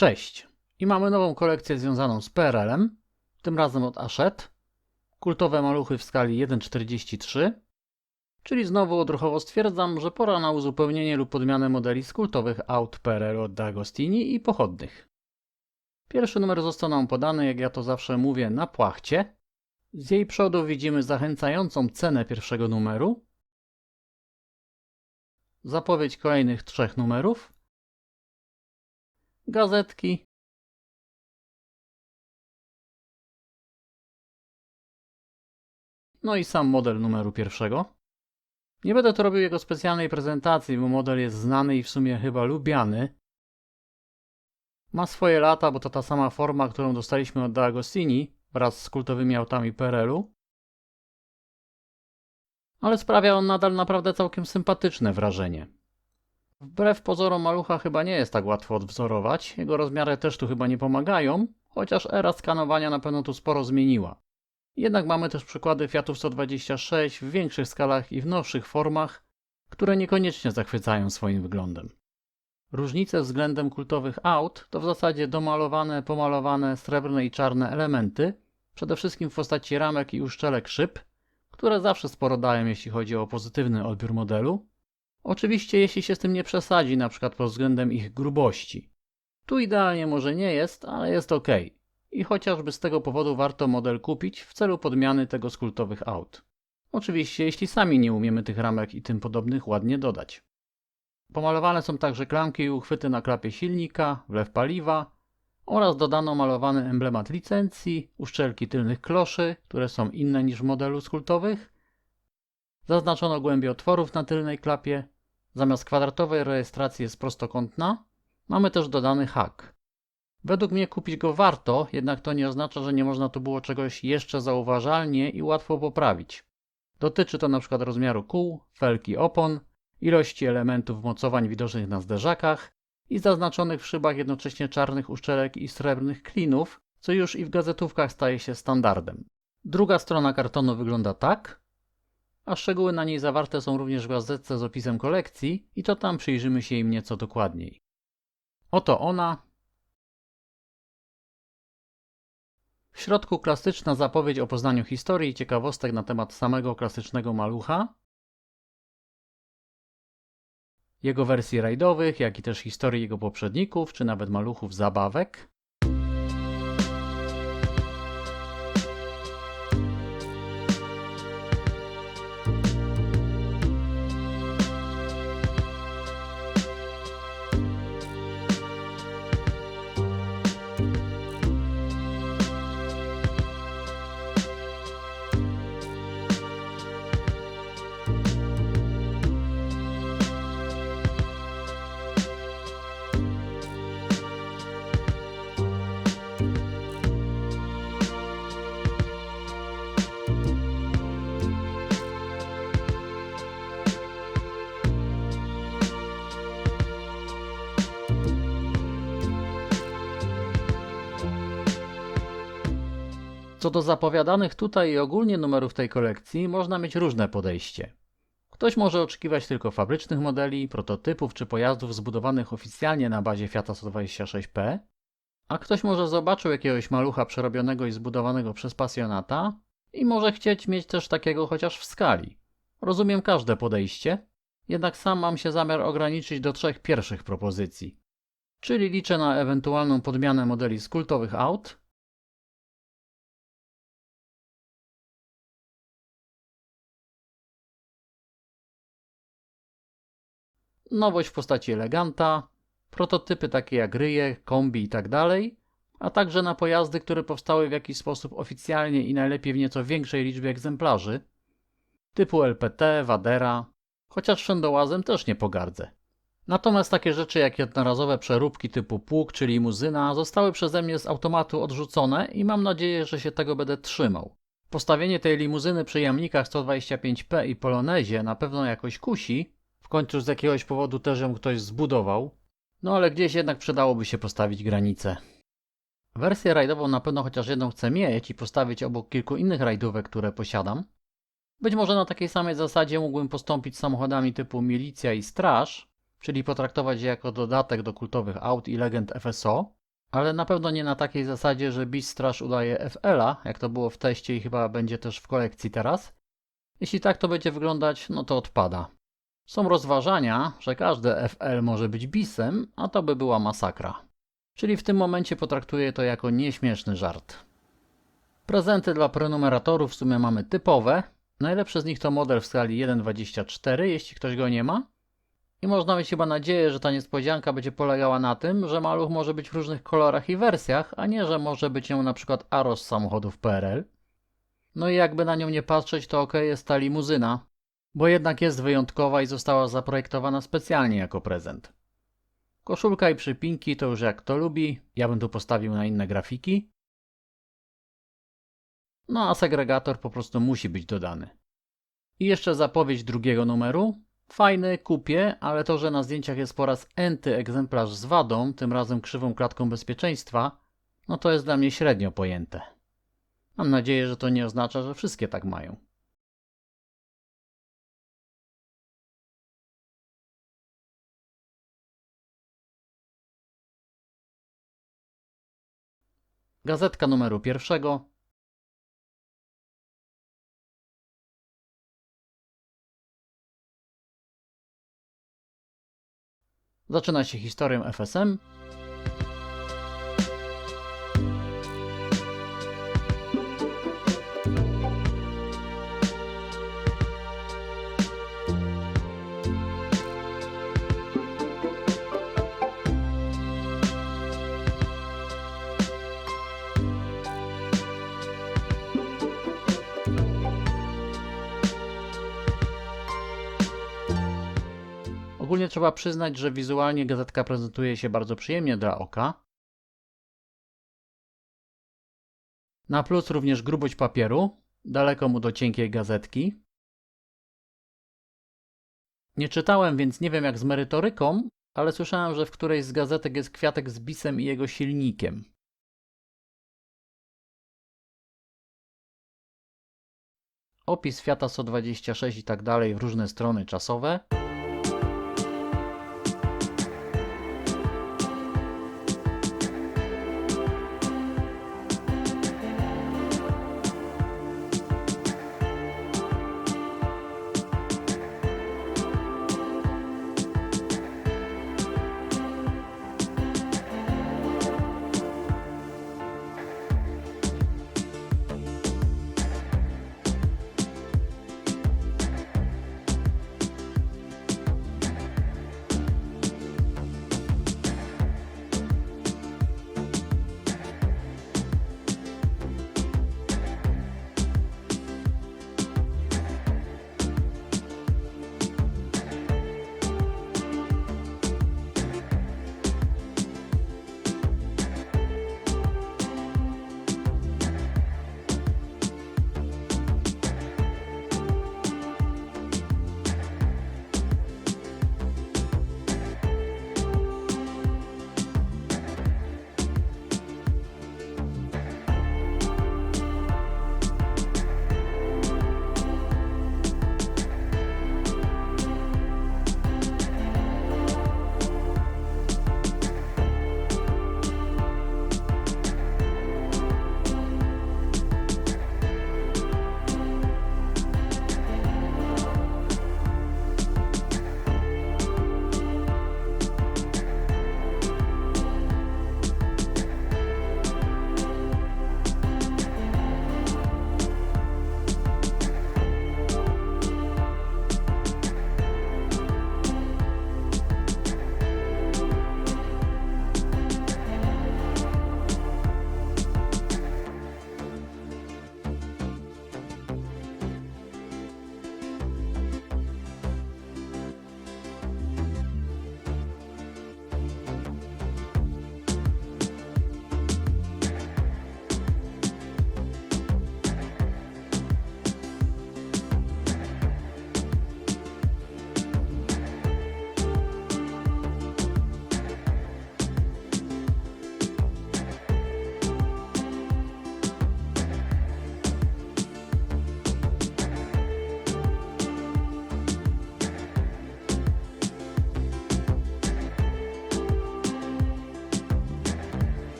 Cześć! I mamy nową kolekcję związaną z PRL-em, tym razem od Hachette. Kultowe maluchy w skali 1,43. Czyli znowu odruchowo stwierdzam, że pora na uzupełnienie lub podmianę modeli z kultowych aut PRL od D'Agostini i pochodnych. Pierwszy numer został nam podany, jak ja to zawsze mówię, na płachcie. Z jej przodu widzimy zachęcającą cenę pierwszego numeru. Zapowiedź kolejnych trzech numerów. Gazetki. No i sam model numeru pierwszego. Nie będę tu robił jego specjalnej prezentacji, bo model jest znany i w sumie chyba lubiany. Ma swoje lata, bo to ta sama forma, którą dostaliśmy od D'Agostini wraz z kultowymi autami PRL-u. Ale sprawia on nadal naprawdę całkiem sympatyczne wrażenie. Wbrew pozorom malucha chyba nie jest tak łatwo odwzorować, jego rozmiary też tu chyba nie pomagają, chociaż era skanowania na pewno tu sporo zmieniła. Jednak mamy też przykłady Fiatów 126 w większych skalach i w nowszych formach, które niekoniecznie zachwycają swoim wyglądem. Różnice względem kultowych aut to w zasadzie domalowane, pomalowane, srebrne i czarne elementy, przede wszystkim w postaci ramek i uszczelek szyb, które zawsze sporo dają jeśli chodzi o pozytywny odbiór modelu. Oczywiście jeśli się z tym nie przesadzi, na przykład pod względem ich grubości. Tu idealnie może nie jest, ale jest ok. I chociażby z tego powodu warto model kupić w celu podmiany tego z kultowych aut. Oczywiście jeśli sami nie umiemy tych ramek i tym podobnych ładnie dodać. Pomalowane są także klamki i uchwyty na klapie silnika, wlew paliwa oraz dodano malowany emblemat licencji, uszczelki tylnych kloszy, które są inne niż w modelu z kultowych. Zaznaczono głębię otworów na tylnej klapie. Zamiast kwadratowej rejestracji jest prostokątna. Mamy też dodany hak. Według mnie kupić go warto, jednak to nie oznacza, że nie można tu było czegoś jeszcze zauważalnie i łatwo poprawić. Dotyczy to np. rozmiaru kół, felki opon, ilości elementów mocowań widocznych na zderzakach i zaznaczonych w szybach jednocześnie czarnych uszczelek i srebrnych klinów, co już i w gazetówkach staje się standardem. Druga strona kartonu wygląda tak, a szczegóły na niej zawarte są również w gazetce z opisem kolekcji i to tam przyjrzymy się im nieco dokładniej. Oto ona. W środku klasyczna zapowiedź o poznaniu historii i ciekawostek na temat samego klasycznego malucha, jego wersji rajdowych, jak i też historii jego poprzedników, czy nawet maluchów zabawek. Co do zapowiadanych tutaj i ogólnie numerów tej kolekcji, można mieć różne podejście. Ktoś może oczekiwać tylko fabrycznych modeli, prototypów czy pojazdów zbudowanych oficjalnie na bazie Fiata 126P, a ktoś może zobaczył jakiegoś malucha przerobionego i zbudowanego przez pasjonata i może chcieć mieć też takiego chociaż w skali. Rozumiem każde podejście, jednak sam mam się zamiar ograniczyć do trzech pierwszych propozycji. Czyli liczę na ewentualną podmianę modeli z kultowych aut, nowość w postaci eleganta, prototypy takie jak ryje, kombi itd., a także na pojazdy, które powstały w jakiś sposób oficjalnie i najlepiej w nieco większej liczbie egzemplarzy, typu LPT, Wadera, chociaż wszędołazem też nie pogardzę. Natomiast takie rzeczy jak jednorazowe przeróbki typu pług czy limuzyna zostały przeze mnie z automatu odrzucone i mam nadzieję, że się tego będę trzymał. Postawienie tej limuzyny przy jamnikach 125p i Polonezie na pewno jakoś kusi, końcu z jakiegoś powodu też ją ktoś zbudował, no ale gdzieś jednak przydałoby się postawić granicę. Wersję rajdową na pewno chociaż jedną chcę mieć i postawić obok kilku innych rajdówek, które posiadam. Być może na takiej samej zasadzie mógłbym postąpić samochodami typu Milicja i Straż, czyli potraktować je jako dodatek do kultowych aut i legend FSO, Ale na pewno nie na takiej zasadzie, że Beast Straż udaje FL-a, jak to było w teście i chyba będzie też w kolekcji teraz. Jeśli tak to będzie wyglądać, no to odpada. Są rozważania, że każde FL może być bisem, a to by była masakra. Czyli w tym momencie potraktuję to jako nieśmieszny żart. Prezenty dla prenumeratorów w sumie mamy typowe. Najlepszy z nich to model w skali 1.24, jeśli ktoś go nie ma. I można mieć chyba nadzieję, że ta niespodzianka będzie polegała na tym, że maluch może być w różnych kolorach i wersjach, a nie, że może być nią na przykład Aros samochodów PRL. No i jakby na nią nie patrzeć, to ok jest ta limuzyna, bo jednak jest wyjątkowa i została zaprojektowana specjalnie jako prezent. Koszulka i przypinki to już jak kto lubi, ja bym tu postawił na inne grafiki. No a segregator po prostu musi być dodany. I jeszcze zapowiedź drugiego numeru. Fajny, kupię, ale to, że na zdjęciach jest po raz enty egzemplarz z wadą, tym razem krzywą klatką bezpieczeństwa, no to jest dla mnie średnio pojęte. Mam nadzieję, że to nie oznacza, że wszystkie tak mają. Gazetka numeru pierwszego. Zaczyna się historią FSM. Ogólnie trzeba przyznać, że wizualnie gazetka prezentuje się bardzo przyjemnie dla oka. Na plus również grubość papieru, daleko mu do cienkiej gazetki. Nie czytałem, więc nie wiem jak z merytoryką, ale słyszałem, że w którejś z gazetek jest kwiatek z bisem i jego silnikiem. Opis Fiata 126 i tak dalej w różne strony czasowe.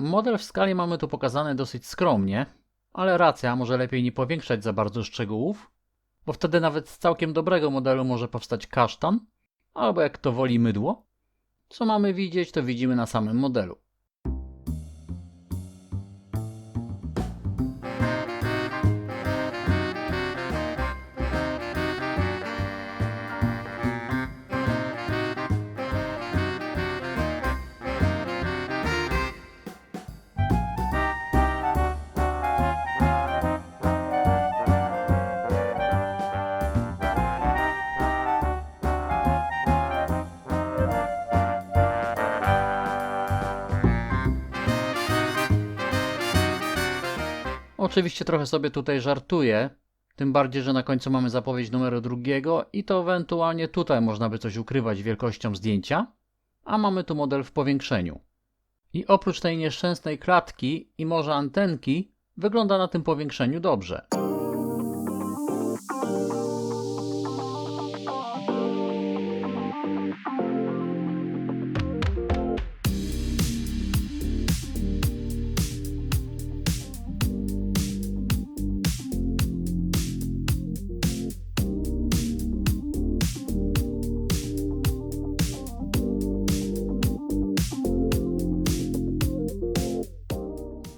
Model w skali mamy tu pokazany dosyć skromnie, ale racja, może lepiej nie powiększać za bardzo szczegółów, bo wtedy nawet z całkiem dobrego modelu może powstać kasztan, albo jak to woli mydło. Co mamy widzieć, to widzimy na samym modelu. Oczywiście trochę sobie tutaj żartuję, tym bardziej, że na końcu mamy zapowiedź numeru drugiego i to ewentualnie tutaj można by coś ukrywać wielkością zdjęcia, a mamy tu model w powiększeniu. I oprócz tej nieszczęsnej klatki i może antenki, wygląda na tym powiększeniu dobrze.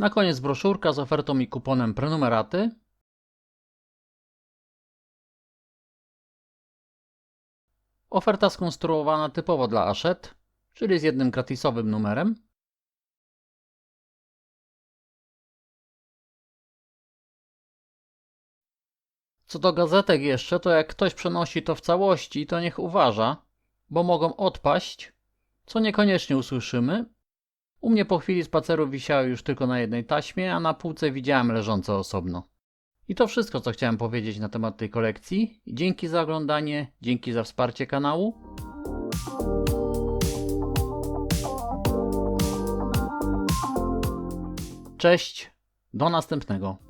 Na koniec broszurka z ofertą i kuponem prenumeraty. Oferta skonstruowana typowo dla Ashet, czyli z jednym gratisowym numerem. Co do gazetek jeszcze, to jak ktoś przenosi to w całości, to niech uważa, bo mogą odpaść, co niekoniecznie usłyszymy, u mnie po chwili spaceru wisiały już tylko na jednej taśmie, a na półce widziałem leżące osobno. I to wszystko, co chciałem powiedzieć na temat tej kolekcji. Dzięki za oglądanie, dzięki za wsparcie kanału. Cześć, do następnego.